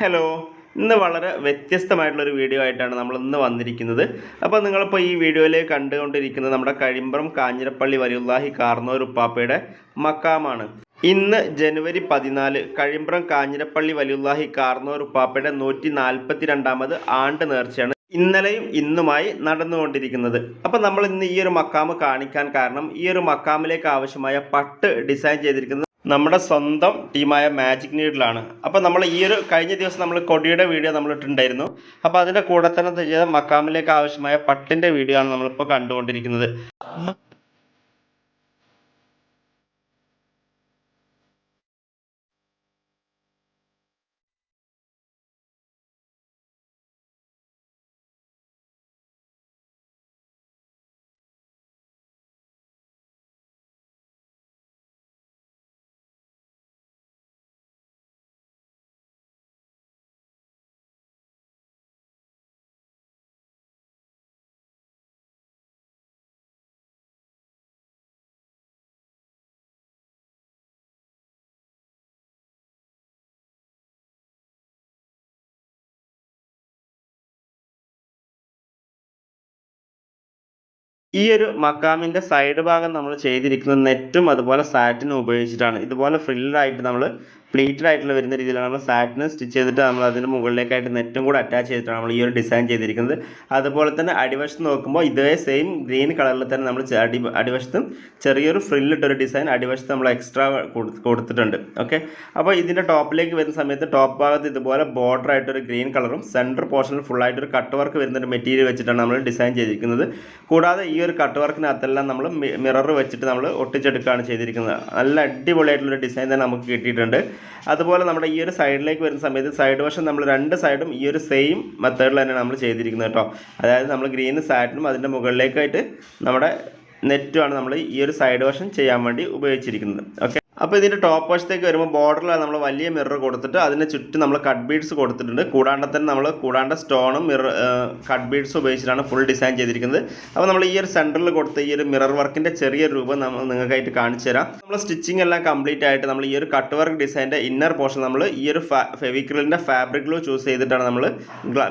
Hello. ഇന്ന് വളരെ വ്യത്യസ്തമായിട്ടുള്ളൊരു video ആയിട്ടാണ് നമ്മൾ ഇന്ന് വന്നിരിക്കുന്നത്. അപ്പോൾ നിങ്ങളിപ്പോൾ ഈ വീഡിയോയിൽ കണ്ടുകൊണ്ടിരിക്കുന്നത് നമ്മുടെ കഴിമ്പ്രം കാഞ്ഞിരപ്പള്ളി വലിയുല്ലാഹി കാർന്നൂർ ഉപ്പാപ്പയുടെ മക്കാമാണ്. ഇന്ന് ജനുവരി പതിനാല് കഴിമ്പ്രം കാഞ്ഞിരപ്പള്ളി വലിയുല്ലാഹി കാർന്നൂർ ഉപ്പാപ്പയുടെ നൂറ്റി നാൽപ്പത്തി രണ്ടാമത് ആണ്ട് നേർച്ചയാണ് ഇന്നലെയും ഇന്നുമായി നടന്നുകൊണ്ടിരിക്കുന്നത്. അപ്പോൾ നമ്മൾ ഇന്ന് ഈ ഒരു മക്കാമ് കാണിക്കാൻ കാരണം ഈ ഒരു മക്കാമിലേക്ക് ആവശ്യമായ പട്ട് ഡിസൈൻ ചെയ്തിരിക്കുന്നത് നമ്മുടെ സ്വന്തം ടീമായ മാജിക് നീഡിലാണ് അപ്പോൾ നമ്മൾ ഈ ഒരു കഴിഞ്ഞ ദിവസം നമ്മൾ കൊടിയുടെ വീഡിയോ നമ്മൾ ഇട്ടിട്ടുണ്ടായിരുന്നു. അപ്പോൾ അതിന്റെ കൂടെ തന്നെ മക്കാമിലേക്ക് ആവശ്യമായ പട്ടിന്റെ വീഡിയോ ആണ് നമ്മളിപ്പോൾ കണ്ടുകൊണ്ടിരിക്കുന്നത്. ഈ ഒരു മക്കാമിന്റെ സൈഡ് ഭാഗം നമ്മൾ ചെയ്തിരിക്കുന്നത് നെറ്റും അതുപോലെ സാറ്റിനും ഉപയോഗിച്ചിട്ടാണ്. ഇതുപോലെ ഫ്രില്ലായിട്ട് നമ്മൾ പ്ലീറ്റഡ് ആയിട്ടുള്ള വരുന്ന രീതിയിലാണ് നമ്മൾ സാറ്റിന് സ്റ്റിച്ച് ചെയ്തിട്ട് നമ്മൾ അതിന്റെ മുകളിലേക്കായിട്ട് നെറ്റും കൂടെ അറ്റാച്ച് ചെയ്തിട്ടാണ് നമ്മൾ ഈ ഒരു ഡിസൈൻ ചെയ്തിരിക്കുന്നത്. അതുപോലെ തന്നെ അടിവശത്ത് നോക്കുമ്പോൾ ഇതേ സെയിം ഗ്രീൻ കളറിൽ തന്നെ നമ്മൾ അടി അടിവശത്തും ചെറിയൊരു ഫ്രില്ലിട്ടൊരു ഡിസൈൻ അടിവശത്ത് നമ്മൾ എക്സ്ട്രാ കൊടുത്തിട്ടുണ്ട്. ഓക്കെ അപ്പോൾ ഇതിന്റെ ടോപ്പിലേക്ക് വരുന്ന സമയത്ത് ടോപ്പ് ഭാഗത്ത് ഇതുപോലെ ബോർഡർ ആയിട്ടൊരു ഗ്രീൻ കളറും സെന്റർ പോർഷനിൽ ഫുൾ ആയിട്ടൊരു കട്ട് വർക്ക് വരുന്ന ഒരു മെറ്റീരിയൽ വെച്ചിട്ടാണ് നമ്മൾ ഡിസൈൻ ചെയ്തിരിക്കുന്നത്. കൂടാതെ ഈ ഒരു കട്ട് വർക്കിനകത്തെല്ലാം നമ്മൾ മിറർ വെച്ചിട്ട് നമ്മൾ ഒട്ടിച്ചെടുക്കുകയാണ് ചെയ്തിരിക്കുന്നത്. നല്ല അടിപൊളിയായിട്ടുള്ളൊരു ഡിസൈൻ തന്നെ നമുക്ക് കിട്ടിയിട്ടുണ്ട്. അതുപോലെ നമ്മുടെ ഈ ഒരു സൈഡിലേക്ക് വരുന്ന സമയത്ത് സൈഡ് വശം നമ്മൾ രണ്ട് സൈഡും ഈ ഒരു സെയിം മെത്തേഡിൽ തന്നെയാണ് നമ്മൾ ചെയ്തിരിക്കുന്നത് കേട്ടോ. അതായത് നമ്മൾ ഗ്രീൻ സാറ്റിനും അതിന്റെ മുകളിലേക്കായിട്ട് നമ്മുടെ നെറ്റുമാണ് നമ്മൾ ഈ ഒരു സൈഡ് വശം ചെയ്യാൻ വേണ്ടി ഉപയോഗിച്ചിരിക്കുന്നത്. ഓക്കെ അപ്പോൾ ഇതിന്റെ ടോപ്പ് വശത്തേക്ക് വരുമ്പോൾ ബോർഡറിൽ നമ്മൾ വലിയ മിറർ കൊടുത്തിട്ട് അതിന് ചുറ്റും നമ്മൾ കട്ട് ബീഡ്സ് കൊടുത്തിട്ടുണ്ട്. കൂടാണ്ട് തന്നെ നമ്മൾ കൂടാണ്ട് സ്റ്റോണും മിറർ കട്ട് ബീഡ്സ് ഉപയോഗിച്ചിട്ടാണ് ഫുൾ ഡിസൈൻ ചെയ്തിരിക്കുന്നത്. അപ്പോൾ നമ്മൾ ഈ ഒരു സെന്ററിൽ കൊടുത്ത ഈ ഒരു മിറർ വർക്കിന്റെ ചെറിയ രൂപം നമ്മൾ നിങ്ങൾക്കായിട്ട് കാണിച്ചു തരാം. നമ്മൾ സ്റ്റിച്ചിങ് എല്ലാം കംപ്ലീറ്റ് ആയിട്ട് നമ്മൾ ഈ ഒരു കട്ട് വർക്ക് ഡിസൈന്റെ ഇന്നർ പോർഷൻ നമ്മൾ ഈ ഒരു ഫെവിക്രിലിന്റെ ഫാബ്രിക് ഗ്ലൂ ചൂസ് ചെയ്തിട്ടാണ് നമ്മൾ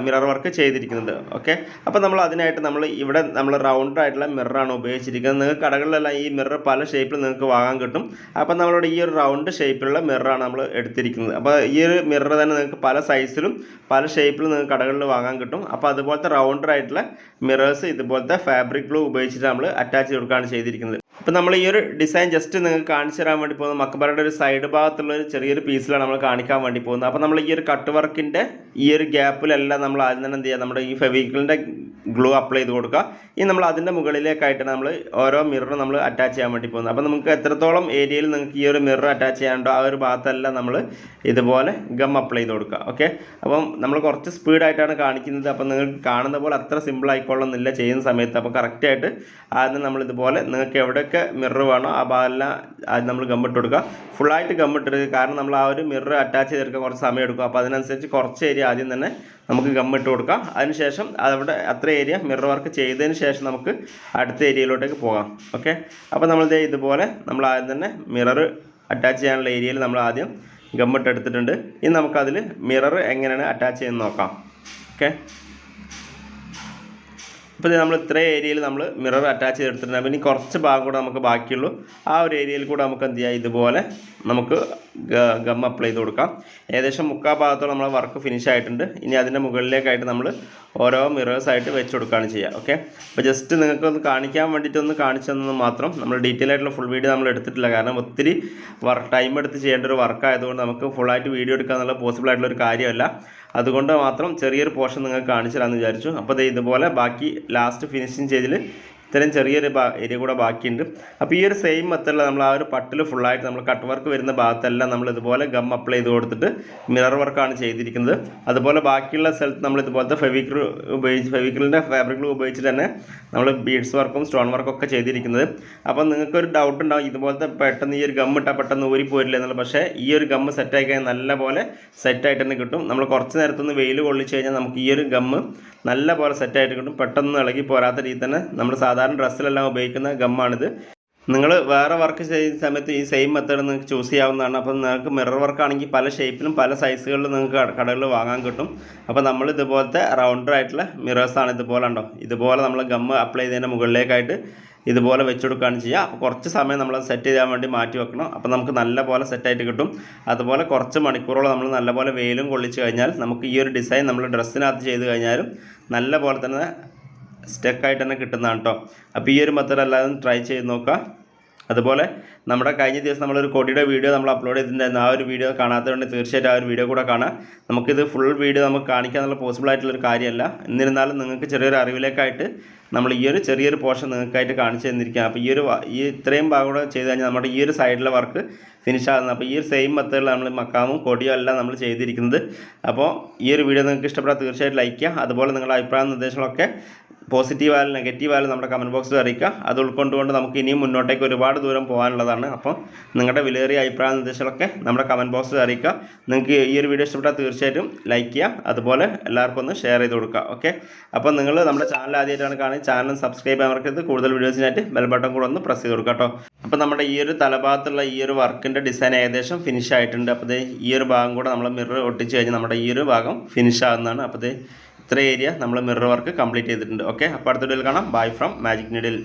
മിറർ വർക്ക് ചെയ്തിരിക്കുന്നത്. ഓക്കെ അപ്പോൾ നമ്മൾ അതിനായിട്ട് നമ്മൾ ഇവിടെ നമ്മൾ റൗണ്ട് ആയിട്ടുള്ള മിററാണ് ഉപയോഗിച്ചിരിക്കുന്നത്. നിങ്ങൾക്ക് കടകളിലെല്ലാം ഈ മിറർ പല ഷേപ്പിൽ നിങ്ങൾക്ക് വാങ്ങാൻ കിട്ടും. അപ്പോൾ നമ്മളുടെ ഈ ഒരു റൗണ്ട് ഷേപ്പിലുള്ള മിററാണ് നമ്മൾ എടുത്തിരിക്കുന്നത്. അപ്പോൾ ഈ ഒരു മിറർ തന്നെ നിങ്ങൾക്ക് പല സൈസിലും പല ഷേപ്പിലും നിങ്ങൾക്ക് കടകളിൽ വാങ്ങാൻ കിട്ടും. അപ്പോൾ അതുപോലത്തെ റൗണ്ടറായിട്ടുള്ള മിറേഴ്സ് ഇതുപോലത്തെ ഫാബ്രിക് ഗ്ലൂ ഉപയോഗിച്ചിട്ട് നമ്മൾ അറ്റാച്ച് കൊടുക്കുകയാണ് ചെയ്തിരിക്കുന്നത്. അപ്പോൾ നമ്മൾ ഈ ഒരു ഡിസൈൻ ജസ്റ്റ് നിങ്ങൾക്ക് കാണിച്ചു തരാൻ വേണ്ടി പോകുന്നത് മക്കബറയുടെ ഒരു സൈഡ് ഭാഗത്തുള്ള ഒരു ചെറിയൊരു പീസിലാണ് നമ്മൾ കാണിക്കാൻ വേണ്ടി പോകുന്നത്. അപ്പോൾ നമ്മൾ ഈ ഒരു കട്ട് വർക്കിന്റെ ഈ ഒരു ഗ്യാപ്പിലെല്ലാം നമ്മൾ ആദ്യം തന്നെ എന്ത് ചെയ്യുക നമ്മുടെ ഈ ഫെവിക്കിളിന്റെ ഗ്ലൂ അപ്ലൈ ചെയ്ത് കൊടുക്കുക. ഇനി നമ്മൾ അതിന്റെ മുകളിലേക്കായിട്ടാണ് നമ്മൾ ഓരോ മിററും നമ്മൾ അറ്റാച്ച് ചെയ്യാൻ വേണ്ടി പോകുന്നത്. അപ്പോൾ നമുക്ക് എത്രത്തോളം ഏരിയയിൽ നിങ്ങൾക്ക് ഈ ഒരു മിറർ അറ്റാച്ച് ചെയ്യാനുണ്ടോ ആ ഒരു ഭാഗത്തെല്ലാം നമ്മൾ ഇതുപോലെ ഗം അപ്ലൈ ചെയ്ത് കൊടുക്കുക. ഓക്കെ അപ്പം നമ്മൾ കുറച്ച് സ്പീഡായിട്ടാണ് കാണിക്കുന്നത്. അപ്പം നിങ്ങൾക്ക് കാണുന്ന പോലെ അത്ര സിമ്പിൾ ആയിക്കൊള്ളുന്നില്ല ചെയ്യുന്ന സമയത്ത്. അപ്പോൾ കറക്റ്റായിട്ട് ആദ്യം നമ്മൾ ഇതുപോലെ നിങ്ങൾക്ക് എവിടെയൊക്കെ മിറർ വേണോ ആ ഭാഗമെല്ലാം ആദ്യം നമ്മൾ ഗമ്മിട്ട് കൊടുക്കുക. ഫുള്ളായിട്ട് ഗമ്മിട്ടെടുക്കുക കാരണം നമ്മൾ ആ ഒരു മിറർ അറ്റാച്ച് ചെയ്തെടുക്കാൻ കുറച്ച് സമയം എടുക്കും. അപ്പോൾ അതിനനുസരിച്ച് കുറച്ച് ഏരിയ ആദ്യം തന്നെ നമുക്ക് ഗമ്മിട്ട് കൊടുക്കാം. അതിനുശേഷം അവിടെ അത്ര ഏരിയ മിറർ വർക്ക് ചെയ്തതിന് ശേഷം നമുക്ക് അടുത്ത ഏരിയയിലോട്ടേക്ക് പോകാം. ഓക്കെ അപ്പോൾ നമ്മൾ ദേ ഇതുപോലെ നമ്മൾ ആദ്യം തന്നെ മിറർ അറ്റാച്ച് ചെയ്യാനുള്ള ഏരിയയിൽ നമ്മൾ ആദ്യം ഗമ്മിട്ട് എടുത്തിട്ടുണ്ട്. ഇനി നമുക്കതിൽ മിറർ എങ്ങനെയാണ് അറ്റാച്ച് ചെയ്യുന്നത് നോക്കാം. ഓക്കെ ഇപ്പോൾ നമ്മൾ ഇത്ര ഏരിയയിൽ നമ്മൾ മിറർ അറ്റാച്ച് ചെയ്തെടുത്തിട്ടുണ്ട്. അപ്പോൾ ഇനി കുറച്ച് ഭാഗം കൂടെ നമുക്ക് ബാക്കിയുള്ളൂ. ആ ഒരു ഏരിയയിൽ കൂടെ നമുക്ക് എന്ത് ചെയ്യാം? ഇതുപോലെ നമുക്ക് ഗം അപ്ലൈ ചെയ്ത് കൊടുക്കാം. ഏകദേശം മുക്കാൽ ഭാഗത്തോളം നമ്മളെ വർക്ക് ഫിനിഷ് ആയിട്ടുണ്ട്. ഇനി അതിന്റെ മുകളിലേക്കായിട്ട് നമ്മൾ ഓരോ മിറേഴ്സ് ആയിട്ട് വെച്ച് കൊടുക്കുകയാണ് ചെയ്യുക. ഓക്കെ അപ്പോൾ ജസ്റ്റ് നിങ്ങൾക്കൊന്ന് കാണിക്കാൻ വേണ്ടിയിട്ടൊന്ന് കാണിച്ചു തന്നത് മാത്രം നമ്മൾ ഡീറ്റെയിൽ ആയിട്ടുള്ള ഫുൾ വീഡിയോ നമ്മൾ എടുത്തിട്ടില്ല. കാരണം ഒത്തിരി വർക്ക് ടൈം എടുത്ത് ചെയ്യേണ്ട ഒരു വർക്ക് ആയതുകൊണ്ട് നമുക്ക് ഫുള്ളായിട്ട് വീഡിയോ എടുക്കുക എന്നുള്ള പോസിബിൾ ആയിട്ടുള്ള ഒരു കാര്യമല്ല. അതുകൊണ്ട് മാത്രം ചെറിയൊരു പോർഷൻ നിങ്ങൾക്ക് കാണിച്ചു തരാമെന്ന് വിചാരിച്ചു. അപ്പോൾ ഇതുപോലെ ബാക്കി ലാസ്റ്റ് ഫിനിഷിങ് ചെയ്തിൽ ഇത്രയും ചെറിയൊരു ഏരിയ കൂടെ ബാക്കിയുണ്ട്. അപ്പോൾ ഈ ഒരു സെയിം മെത്തേഡിൽ നമ്മൾ ആ ഒരു പട്ടിൽ ഫുള്ളായിട്ട് നമ്മൾ കട്ട് വർക്ക് വരുന്ന ഭാഗത്തെല്ലാം നമ്മൾ ഇതുപോലെ ഗം അപ്ലൈ ചെയ്ത് കൊടുത്തിട്ട് മിറർ വർക്കാണ് ചെയ്തിരിക്കുന്നത്. അതുപോലെ ബാക്കിയുള്ള സ്ഥലത്ത് നമ്മൾ ഇതുപോലത്തെ ഫെവിക്രിൽ ഉപയോഗിച്ച് ഫെവിക്രിലിന്റെ ഫാബ്രിക് ഉപയോഗിച്ച് തന്നെ നമ്മൾ ബീഡ്സ് വർക്കും സ്റ്റോൺ വർക്കും ഒക്കെ ചെയ്തിരിക്കുന്നത്. അപ്പോൾ നിങ്ങൾക്കൊരു ഡൗട്ട് ഉണ്ടാവും ഇതുപോലത്തെ പെട്ടെന്ന് ഈ ഒരു ഗം ഇട്ടാൽ പെട്ടെന്ന് ഊരി പോരില്ല എന്നുള്ളത്. പക്ഷേ ഈ ഒരു ഗം സെറ്റ് ആയി കഴിഞ്ഞാൽ നല്ല പോലെ സെറ്റായിട്ട് തന്നെ കിട്ടും. നമ്മൾ കുറച്ച് നേരത്തൊന്ന് വെയിൽ കൊള്ളിച്ച് കഴിഞ്ഞാൽ നമുക്ക് ഈ ഒരു ഗം നല്ല പോലെ സെറ്റായിട്ട് കിട്ടും. പെട്ടെന്ന് ഇളകി പോരാത്ത രീതി തന്നെ നമ്മൾ സാധാരണ ഡ്രസ്സിലെല്ലാം ഉപയോഗിക്കുന്ന ഗമ്മാണിത്. നിങ്ങൾ വേറെ വർക്ക് ചെയ്യുന്ന സമയത്ത് ഈ സെയിം മെത്തേഡ് നിങ്ങൾക്ക് ചൂസ് ചെയ്യാവുന്നതാണ്. അപ്പം നിങ്ങൾക്ക് മിറർ വർക്ക് ആണെങ്കിൽ പല ഷേപ്പിലും പല സൈസുകളിലും നിങ്ങൾക്ക് കടകളിൽ വാങ്ങാൻ കിട്ടും. അപ്പോൾ നമ്മൾ ഇതുപോലത്തെ റൗണ്ടർ ആയിട്ടുള്ള മിറേഴ്സാണ് ഇതുപോലെ ഉണ്ടോ ഇതുപോലെ നമ്മൾ ഗമ്മ് അപ്ലൈ ചെയ്തതിന്റെ മുകളിലേക്കായിട്ട് ഇതുപോലെ വെച്ച് കൊടുക്കുകയാണ് ചെയ്യുക. അപ്പോൾ കുറച്ച് സമയം നമ്മൾ സെറ്റ് ചെയ്യാൻ വേണ്ടി മാറ്റി വെക്കണം. അപ്പോൾ നമുക്ക് നല്ല പോലെ സെറ്റായിട്ട് കിട്ടും. അതുപോലെ കുറച്ച് മണിക്കൂറോളം നമ്മൾ നല്ലപോലെ വെയിലും കൊള്ളിച്ച് കഴിഞ്ഞാൽ നമുക്ക് ഈ ഒരു ഡിസൈൻ നമ്മൾ ഡ്രസ്സിനകത്ത് ചെയ്ത് കഴിഞ്ഞാലും നല്ല പോലെ തന്നെ സ്റ്റക്കായിട്ട് തന്നെ കിട്ടുന്നതാണ് കേട്ടോ അപ്പോൾ ഈ ഒരു മെത്തേഡ് എല്ലാവരും ട്രൈ ചെയ്ത് നോക്കുക അതുപോലെ നമ്മുടെ കഴിഞ്ഞ ദിവസം നമ്മളൊരു കൊടിയുടെ വീഡിയോ നമ്മൾ അപ്ലോഡ് ചെയ്തിട്ടുണ്ടായിരുന്നു. ആ ഒരു വീഡിയോ കാണാത്തതുകൊണ്ട് തീർച്ചയായിട്ടും ആ ഒരു വീഡിയോ കൂടെ കാണാം. നമുക്കിത് ഫുൾ വീഡിയോ നമുക്ക് കാണിക്കാനുള്ള പോസിബിൾ ആയിട്ടുള്ളൊരു കാര്യമല്ല. എന്നിരുന്നാലും നിങ്ങൾക്ക് ചെറിയൊരു അറിവിലേക്കായിട്ട് നമ്മൾ ഈ ഒരു ചെറിയൊരു പോർഷൻ നിങ്ങൾക്കായിട്ട് കാണിച്ചു തന്നിരിക്കുക അപ്പോൾ ഈ ഒരു ഈ ഇത്രയും ഭാഗം കൂടെ ചെയ്ത് കഴിഞ്ഞാൽ നമ്മുടെ ഈ ഒരു സൈഡിലെ വർക്ക് ഫിനിഷ് ആകുന്നത് അപ്പോൾ ഈ ഒരു സെയിം മെത്തേഡിൽ നമ്മൾ മക്കാമും കൊടിയും എല്ലാം നമ്മൾ ചെയ്തിരിക്കുന്നത്. അപ്പോൾ ഈ ഒരു വീഡിയോ നിങ്ങൾക്ക് ഇഷ്ടപ്പെട്ടാൽ തീർച്ചയായിട്ടും ലൈക്ക് ചെയ്യുക. അതുപോലെ നിങ്ങളുടെ അഭിപ്രായ നിർദ്ദേശങ്ങളൊക്കെ പോസിറ്റീവ് ആയാലും നെഗറ്റീവ് ആയാലും നമ്മുടെ കമന്റ് ബോക്സിൽ അറിയിക്കുക. അത് ഉൾക്കൊണ്ടുകൊണ്ട് നമുക്ക് ഇനിയും മുന്നോട്ടേക്ക് ഒരുപാട് ദൂരം പോകാനുള്ളതാണ്. അപ്പോൾ നിങ്ങളുടെ വിലയേറിയ അഭിപ്രായ നിർദ്ദേശങ്ങളൊക്കെ നമ്മുടെ കമന്റ് ബോക്സിൽ അറിയിക്കുക. നിങ്ങൾക്ക് ഈ ഒരു വീഡിയോ ഇഷ്ടപ്പെട്ടാൽ തീർച്ചയായിട്ടും ലൈക്ക് ചെയ്യുക. അതുപോലെ എല്ലാവർക്കും ഒന്ന് ഷെയർ ചെയ്ത് കൊടുക്കുക. ഓക്കെ അപ്പോൾ നിങ്ങൾ നമ്മുടെ ചാനൽ ആദ്യമായിട്ടാണ് കാണുന്നത്. ചാനൽ സബ്സ്ക്രൈബ് ചെയ്യാൻ മറക്കരുത്. കൂടുതൽ വീഡിയോസിനായിട്ട് ബെൽ ബട്ടൺ കൂടെ ഒന്ന് പ്രസ് ചെയ്ത് കൊടുക്കുക കേട്ടോ. അപ്പോൾ നമ്മുടെ ഈ ഒരു തലഭാഗത്തുള്ള ഈ ഒരു വർക്കിന്റെ ഡിസൈൻ ഏകദേശം ഫിനിഷ് ആയിട്ടുണ്ട്. അപ്പോൾ ഈ ഒരു ഭാഗം കൂടെ നമ്മൾ മിറർ ഒട്ടിച്ച് കഴിഞ്ഞാൽ നമ്മുടെ ഈ ഒരു ഭാഗം ഫിനിഷ് ആകുന്നതാണ് അപ്പോൾ ഇത്ര ഏരിയ നമ്മൾ മിറർ വർക്ക് കംപ്ലീറ്റ് ചെയ്തിട്ടുണ്ട്. ഓക്കെ അപ്പോൾ അടുത്ത വീഡിയോയിൽ കാണാം. Bye from magic needle